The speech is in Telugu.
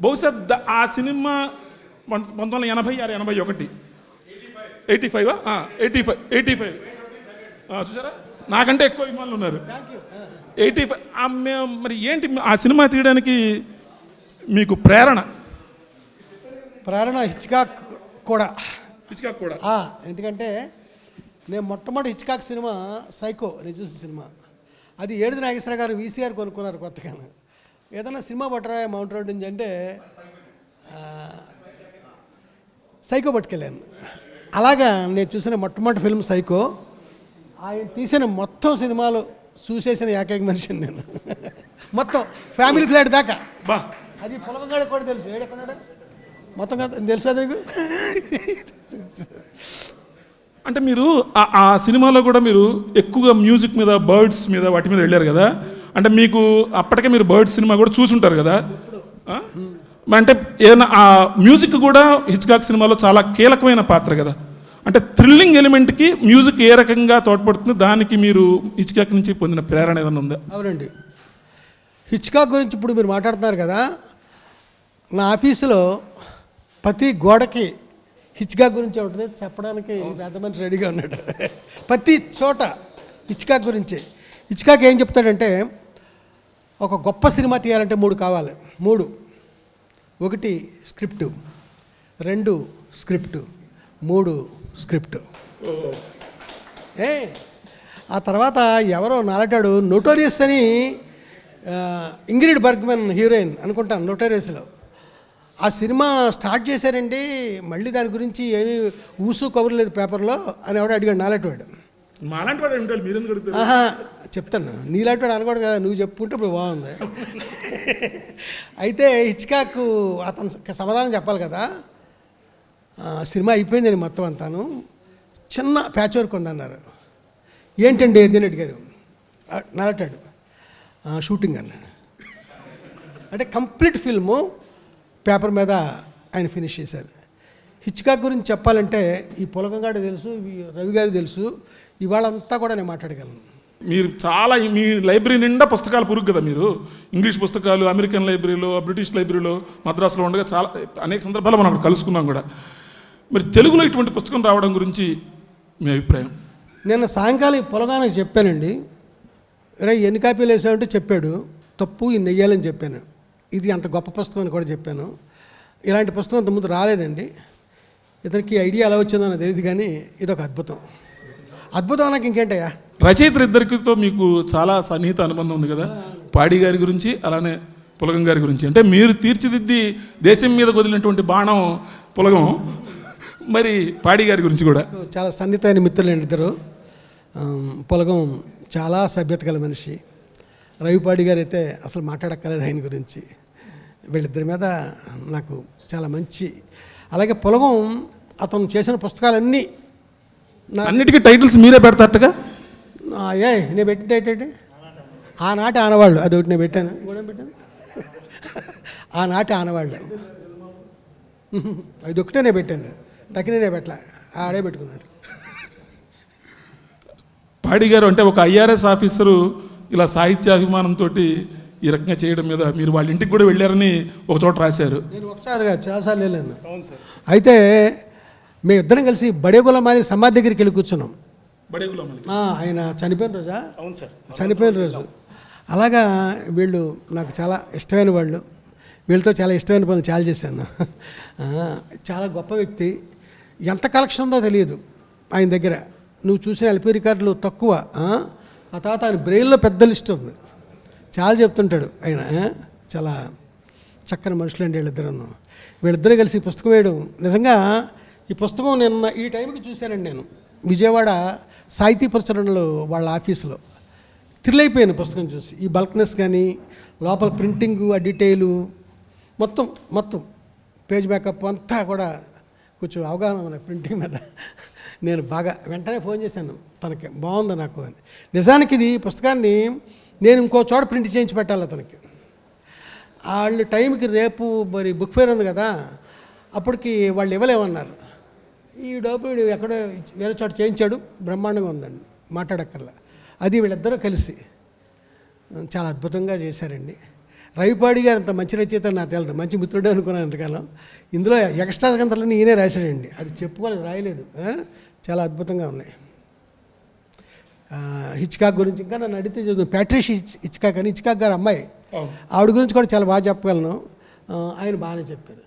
బహుశా ఆ సినిమా పంతొమ్మిది వందల ఎనభై ఆరు ఎనభై ఒకటి. Eighty five. Eighty five eighty five. చూసారా? నాకంటే ఎక్కువ అభిమానులు ఉన్నారు. Eighty five. మరి ఏంటి ఆ సినిమా తీయడానికి మీకు ప్రేరణ? ప్రేరణ హిచ్కాక్ కూడా. పిచ్చికాక్ కూడా. ఎందుకంటే నేను మొట్టమొదటి హిచ్కాక్ సినిమా సైకో నేను చూసిన సినిమా. అది ఏడుది నాగేశ్వర గారు వీసీఆర్ కొనుక్కున్నారు కొత్తగా. ఏదైనా సినిమా పట్టరా మౌంట్ రోడ్ నుంచి అంటే సైకో పట్టుకెళ్ళాను. అలాగా నేను చూసిన మొట్టమొదటి ఫిల్మ్ సైకో. ఆయన తీసిన మొత్తం సినిమాలు చూసేసిన ఏకైక మనిషిని నేను. మొత్తం ఫ్యామిలీ ఫ్లాట్ దాకా. బా. అది పొలకగాడ కూడా తెలుసు. ఏడెక్కడాడు మొత్తం కదా. తెలుసు అది నీకు అంటే మీరు ఆ సినిమాలో కూడా మీరు ఎక్కువగా మ్యూజిక్ మీద బర్డ్స్ మీద వాటి మీద వెళ్ళారు కదా? అంటే మీకు అప్పటికే మీరు బర్డ్స్ సినిమా కూడా చూసుంటారు కదా? అంటే ఏదైనా ఆ మ్యూజిక్ కూడా హిచ్కాక్ సినిమాలో చాలా కీలకమైన పాత్ర కదా? అంటే థ్రిల్లింగ్ ఎలిమెంట్కి మ్యూజిక్ ఏ రకంగా తోడ్పడుతుంది దానికి మీరు హిచ్కాక్ నుంచి పొందిన ప్రేరణ ఏదైనా ఉందా? అవునండి. హిచ్కాక్ గురించి ఇప్పుడు మీరు మాట్లాడుతున్నారు కదా? నా ఆఫీసులో ప్రతి గోడకి హిచ్కాక్ గురించి ఉంటుంది చెప్పడానికి పెద్ద మనిషి రెడీగా ఉన్నాడు. ప్రతి చోట హిచ్కాక్ గురించి. హిచ్కాక్ ఏం చెప్తాడంటే ఒక గొప్ప సినిమా తీయాలంటే మూడు కావాలి. మూడు. ఒకటి స్క్రిప్టు. రెండు స్క్రిప్టు. మూడు స్క్రిప్టు. ఏ? ఆ తర్వాత ఎవరో నాలటాడు నోటోరియస్ అని ఇంగ్రిడ్ బర్గ్మెన్ హీరోయిన్ అనుకుంటాను నోటోరియస్లో. ఆ సినిమా స్టార్ట్ చేశారండి మళ్ళీ దాని గురించి ఏమీ ఊసు కబుర్లేదు పేపర్లో అని ఎవడో అడిగాడు నాలటివాడు మాలాంటి వాడు ఉంటాడు మీరు ఎందుకు అడుగుతారు? చెప్తాను. నీలాంటి అనకూడదు కదా నువ్వు చెప్పుకుంటే ఇప్పుడు బాగుంది. అయితే హిచ్కాకు అతను సమాధానం చెప్పాలి కదా. సినిమా అయిపోయిందని మొత్తం అంతాను. చిన్న ప్యాచ్ వర్క్ ఉందన్నారు. ఏంటండి ఏదని అడిగారు నలటాడు షూటింగ్ అన్నాడు. అంటే కంప్లీట్ ఫిల్ము పేపర్ మీద ఆయన ఫినిష్ చేశారు. హిచ్కాక్ గురించి చెప్పాలంటే ఈ పులకంగాడు తెలుసు రవి గారికి తెలుసు. ఇవాళంతా కూడా నేను మాట్లాడగలను. మీరు చాలా మీ లైబ్రరీ నిండా పుస్తకాలు పురుగు కదా మీరు? ఇంగ్లీష్ పుస్తకాలు అమెరికన్ లైబ్రరీలో బ్రిటిష్ లైబ్రరీలో మద్రాసులో ఉండగా చాలా అనేక సందర్భాలు మనం అక్కడ కలుసుకున్నాం కూడా. మరి తెలుగులో ఇటువంటి పుస్తకం రావడం గురించి మీ అభిప్రాయం? నేను సాయంకాలం పొలగానికి చెప్పానండి. రే ఎన్ని కాపీలు వేసావంటే చెప్పాడు. తప్పు ఈ నెయ్యాలని చెప్పాను. ఇది అంత గొప్ప పుస్తకం అని కూడా చెప్పాను. ఇలాంటి పుస్తకం ముందు రాలేదండి. ఇతనికి ఐడియా ఎలా వచ్చిందో నాకు తెలియదు కానీ ఇదొక అద్భుతం. అద్భుతం నాకు ఇంకేంటయ్యా? రచయితలు ఇద్దరితో మీకు చాలా సన్నిహిత అనుబంధం ఉంది కదా? పాడి గారి గురించి అలానే పులగం గారి గురించి. అంటే మీరు తీర్చిదిద్ది దేశం మీద వదిలినటువంటి బాణం పులగం. మరి పాడి గారి గురించి కూడా. చాలా సన్నిహితమైన మిత్రులు ఇద్దరు. పొలగం చాలా సభ్యత గల మనిషి. రవిపాడి గారు అయితే అసలు మాట్లాడక్కర్లేదు ఆయన గురించి. వీళ్ళిద్దరి మీద నాకు చాలా మంచి. అలాగే పొలగం అతను చేసిన పుస్తకాలన్నీ నా అన్నిటికీ టైటిల్స్ మీరే పెడతారటగా? ఆ, ఏ నేను పెట్టిన ఏంటంటే ఆనాటి ఆనవాళ్ళు. అది ఒకటి నేను పెట్టాను. ఇంకోటి ఏం పెట్టాను? ఆనాటి ఆనవాళ్ళు. అది ఒకటే నేను పెట్టాను. తక్కిన నేను పెట్టలే. ఆడే పెట్టుకున్నాడు. పాడి గారు అంటే ఒక ఐఆర్ఎస్ ఆఫీసరు ఇలా సాహిత్యాభిమానంతో ఈ రకంగా చేయడం మీద మీరు వాళ్ళ ఇంటికి కూడా వెళ్ళారని ఒక చోట రాశారు. నేను ఒకసారిగా చాలాసార్లు వెళ్ళాను. అయితే మేము ఇద్దరం కలిసి బడేగుల మాది సమాధి దగ్గరికి వెళ్ళి కూర్చున్నాం. ఆయన చనిపోయిన రోజా? అవును సార్. చనిపోయిన రోజు. అలాగా వీళ్ళు నాకు చాలా ఇష్టమైన వాళ్ళు. వీళ్ళతో చాలా ఇష్టమైన పనులు చాలా చేశాను. చాలా గొప్ప వ్యక్తి. ఎంత కలెక్షన్ ఉందో తెలియదు ఆయన దగ్గర. నువ్వు చూసిన ఎల్పి రికార్డులు తక్కువ. ఆ? ఆ తర్వాత ఆయన బ్రెయిన్లో పెద్ద లిస్ట్ ఉంది. చాలా చెప్తుంటాడు ఆయన? చాలా చక్కని మనుషులండి వీళ్ళిద్దరూ వీళ్ళిద్దరూ కలిసి పుస్తకం వేయడం. నిజంగా ఈ పుస్తకం నిన్న ఈ టైంకి చూశానండి నేను. విజయవాడ సాహితీ ప్రచురణలు వాళ్ళ ఆఫీసులో. థ్రిల్ పుస్తకం చూసి. ఈ బల్క్నెస్ కానీ లోపల ప్రింటింగ్ ఆ డీటెయిలు మొత్తం మొత్తం. పేజ్ బ్యాకప్ అంతా కూడా కొంచెం అవగాహన ఉంది ప్రింటింగ్ మీద. నేను బాగా వెంటనే ఫోన్ చేశాను. తనకి బాగుంది నాకు అని. నిజానికి ఇది ఈ పుస్తకాన్ని నేను ఇంకో చోట ప్రింట్ చేయించి పెట్టాలి అతనికి. వాళ్ళు టైంకి రేపు మరి బుక్ ఫేర్ ఉంది కదా అప్పటికి వాళ్ళు ఇవ్వలేమన్నారు. ఈ డబ్బు వీడు ఎక్కడో వేరే చోట చేయించాడు. బ్రహ్మాండంగా ఉందండి. మాట్లాడక్కర్లా. అది వీళ్ళిద్దరూ కలిసి. చాలా అద్భుతంగా చేశారండి. రవిపాడి గారు అంత మంచి రచయిత నాకు తెలియదు మంచి మిత్రుడే అనుకున్నాను ఎంతకాలం ఇందులో ఎక్స్ట్రా గంటలన్నీ ఈయనే రాశాడండి. అది చెప్పుకోలేదు రాయలేదు? చాలా అద్భుతంగా ఉన్నాయి. హిచ్కాక్ గురించి ఇంకా నన్ను అడిగితే చదువు ప్యాట్రిష్ హిచ్ హిచ్కాక్ అని హిచ్కాక్ గారు అమ్మాయి. ఆవిడ గురించి కూడా చాలా బాగా చెప్పగలను. ఆయన బాగానే చెప్పారు.